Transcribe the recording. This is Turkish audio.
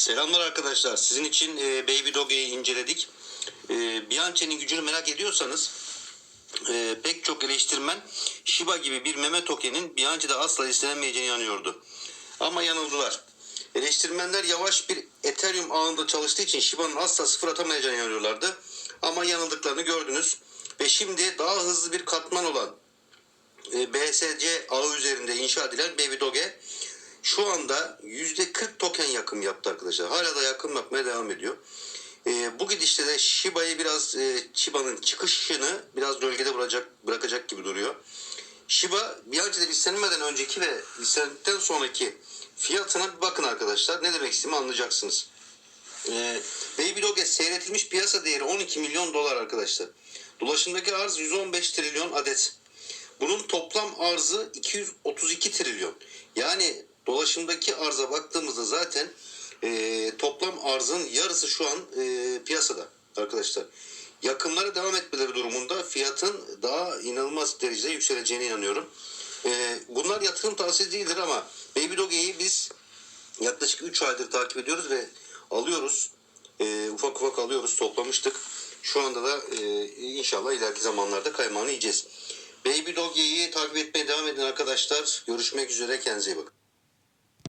Selamlar arkadaşlar. Sizin için e, Baby Doge'yi inceledik. E, Bianche'nin gücünü merak ediyorsanız e, pek çok eleştirmen Shiba gibi bir meme tokenin Bianche'de asla istenemeyeceğine inanıyordu. Ama yanıldılar. Eleştirmenler yavaş bir Ethereum ağında çalıştığı için Shiba'nın asla sıfır atamayacağını inanıyorlardı. Ama yanıldıklarını gördünüz. Ve şimdi daha hızlı bir katman olan e, BSC ağı üzerinde inşa edilen Baby Doge şu anda %40 token yakım yaptı arkadaşlar. Hala da yakım yapmaya devam ediyor. E, bu gidişte de Shiba'yı biraz e, Shiba'nın çıkışını biraz gölgede bırakacak, bırakacak gibi duruyor. Shiba Bianchi'de listelenmeden önceki ve listelendikten sonraki fiyatına bir bakın arkadaşlar. Ne demek istediğimi anlayacaksınız. Ee, Baby Doge seyretilmiş piyasa değeri 12 milyon dolar arkadaşlar. Dolaşımdaki arz 115 trilyon adet. Bunun toplam arzı 232 trilyon. Yani dolaşımdaki arza baktığımızda zaten e, toplam arzın yarısı şu an e, piyasada arkadaşlar. Yakınlara devam etmeleri durumunda fiyatın daha inanılmaz derecede yükseleceğine inanıyorum. E, bunlar yatırım tavsiyesi değildir ama Baby Doge'yi biz yaklaşık 3 aydır takip ediyoruz ve alıyoruz. E, ufak ufak alıyoruz, toplamıştık. Şu anda da e, inşallah ileriki zamanlarda kaymağını yiyeceğiz. Baby Doge'yi takip etmeye devam edin arkadaşlar. Görüşmek üzere, kendinize iyi bakın.